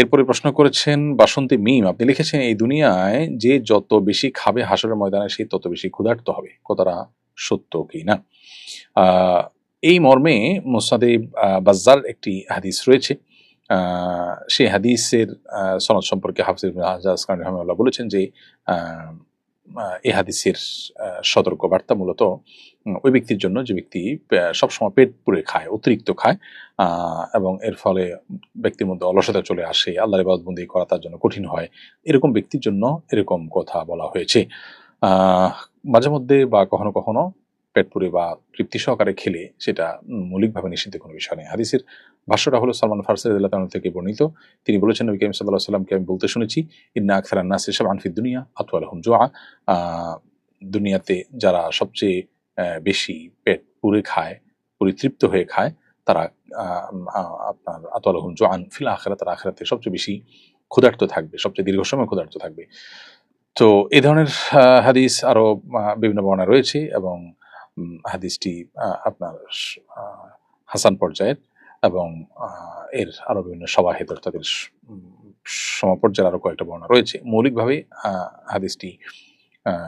এরপরে প্রশ্ন করেছেন, বাসন্তী মিম, আপনি লিখেছেন, এই দুনিয়ায় যে যত বেশি খাবে হাসরের ময়দানে, সে তত বেশি ক্ষুধার্ত হবে। কথাটা সত্য কি না? এই মর্মে মোসাদে বাজ্জার একটি হাদিস রয়েছে। সেই হাদিসের সনদ সম্পর্কে হাফিজ রহমান খান বলেছেন যে এই হাদিসের সতর্কবার্তা মূলত ওই ব্যক্তির জন্য যে ব্যক্তি সবসময় পেট পুড়ে খায়, অতিরিক্ত খায় এবং এর ফলে ব্যক্তির মধ্যে অলসতা চলে আসে, আল্লাহর ইবাদতবন্দি করা তার জন্য কঠিন হয়, এরকম ব্যক্তির জন্য এরকম কথা বলা হয়েছে। মাঝে মধ্যে বা কখনো কখনো পেট পুরে বা তৃপ্তি সহকারে খেলে সেটা মৌলিকভাবে নিষিদ্ধ কোনো বিষয় নেই হাদিসের ভাষ্যটা হলো সালমান ফারসি রাদিয়াল্লাহু থেকে বর্ণিত। তিনি বলেছেন নবী সাল্লাল্লাহু আলাইহি সাল্লামকে আমি বলতে শুনেছি ইন্না আকসার নাস শাবআন ফিদ দুনিয়া আতওয়ালাহুম জুআ। আহ, দুনিয়াতে যারা সবচেয়ে বেশি পেট পুরে খায় পরিতৃপ্ত হয়ে খায় তারা আপনার আহ, আপনার আতওয়ালাহুম জুআন ফিল আখিরাত তারা আখিরাতে সবচেয়ে বেশি ক্ষুধার্ত থাকবে সবচেয়ে দীর্ঘ সময় ক্ষুধার্ত থাকবে। তো এই ধরনের হাদিস আরও আহ, বিভিন্ন বর্ণনা রয়েছে এবং হাদিসটি আপনার হাসান পর্যায়ের এবং এর আরও বিভিন্ন সবাহেদ তাদের সমপর্যায়ের আরও কয়েকটা বর্ণনা রয়েছে। মৌলিকভাবে হাদিসটি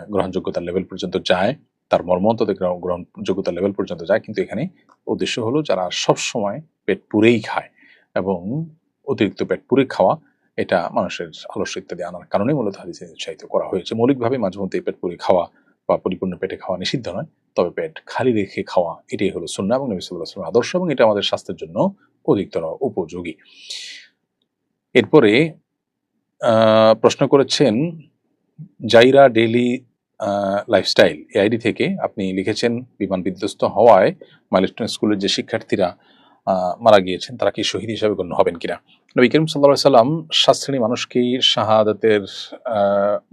গ্রহণযোগ্যতার লেভেল পর্যন্ত যায়, তার গ্রহণ- গ্রহণযোগ্যতার লেভেল পর্যন্ত যায়, কিন্তু এখানে উদ্দেশ্য হলো যারা সব সময় পেট পুরেই খায় এবং অতিরিক্ত পেট পুরে খাওয়া, এটা মানুষের আলস্য ইত্যাদি আনার কারণে মূলত হাদিসে উৎসাহিত করা হয়েছে। মৌলিকভাবে মাঝে মধ্যে পেট পুরে খাওয়া বা পরিপূর্ণ পেটে খাওয়া নিষিদ্ধ নয়। তবে পেট খালি রেখে খাওয়া, এটাই হলো সুন্না এবং নবী সাল্লাহ আদর্শ এবং এটা আমাদের স্বাস্থ্যের জন্য অধিকতর উপযোগী। এরপরে প্রশ্ন করেছেন জাইরা ডেইলি লাইফস্টাইল এআইডি আইডি থেকে আপনি লিখেছেন বিমান বিধ্বস্ত হওয়ায় মাইলস্টোন স্কুলের যে শিক্ষার্থীরা মারা গিয়েছেন, তারা কি শহীদ হিসাবে গণ্য হবেন কিনা? নবী করিম সাল্লা সাল্লাম সাত শ্রেণি শাহাদাতের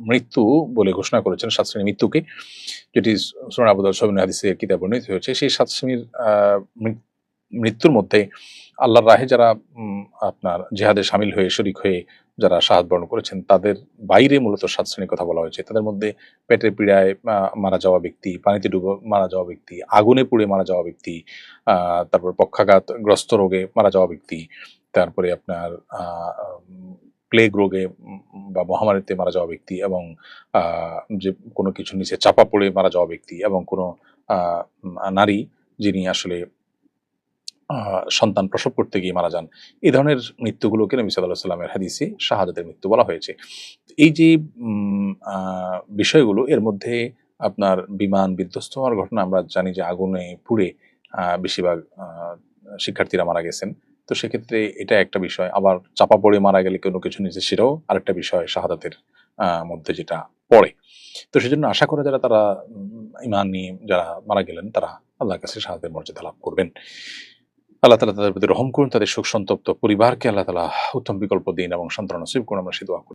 মৃত্যু বলে ঘোষণা করেছেন, সাত মৃত্যুকে। যেটি সুরান আবুদ সবিন হাদিসের কিতাব বর্ণিত হয়েছে, সেই সাত শ্রেণির মৃত্যুর মধ্যে আল্লাহর রাহে যারা আপনার জেহাদে সামিল হয়ে, শরিক হয়ে যারা শাহাদ বরণ করেছেন, তাদের বাইরে মূলত সাত শ্রেণির কথা বলা হয়েছে। তাদের মধ্যে পেটের পীড়ায় মারা যাওয়া ব্যক্তি, পানিতে ডুবে মারা যাওয়া ব্যক্তি, আগুনে পুড়ে মারা যাওয়া ব্যক্তি তারপর পক্ষাঘাত গ্রস্ত রোগে মারা যাওয়া ব্যক্তি, তারপরে আপনার প্লেগ রোগে বা মহামারীতে মারা যাওয়া ব্যক্তি এবং যে কোনো কিছু নিচে চাপা পড়ে মারা যাওয়া ব্যক্তি এবং কোনো নারী যিনি আসলে সন্তান প্রসব করতে গিয়ে মারা যান। এই ধরনের মৃত্যুগুলোকে নবী সাল্লাহ সাল্লামের হাদিসে শাহাদাতের মৃত্যু বলা হয়েছে। এই যে বিষয়গুলো, এর মধ্যে আপনার বিমান বিধ্বস্ত হওয়ার ঘটনা আমরা জানি যে আগুনে পুড়ে বেশিরভাগ শিক্ষার্থীরা মারা গেছেন। তো সেক্ষেত্রে এটা একটা বিষয়। আবার চাপা পড়ে মারা গেলে কোনো কিছু নিচে সেটাও আরেকটা বিষয় শাহাদাতের মধ্যে যেটা পড়ে। তো সেজন্য আশা করে যারা তারা ইমান নিয়ে যারা মারা গেলেন, তারা আল্লাহর কাছে শাহাদের মর্যাদা লাভ করবেন। আল্লাহ তালা তাদের প্রতি রহম করুন, তাদের শোক সন্তপ্ত পরিবারকে আল্লাহ তালা উত্তম বিকল্প দিন এবং সন্তান নসিব করুন। আমরা সে দোয়া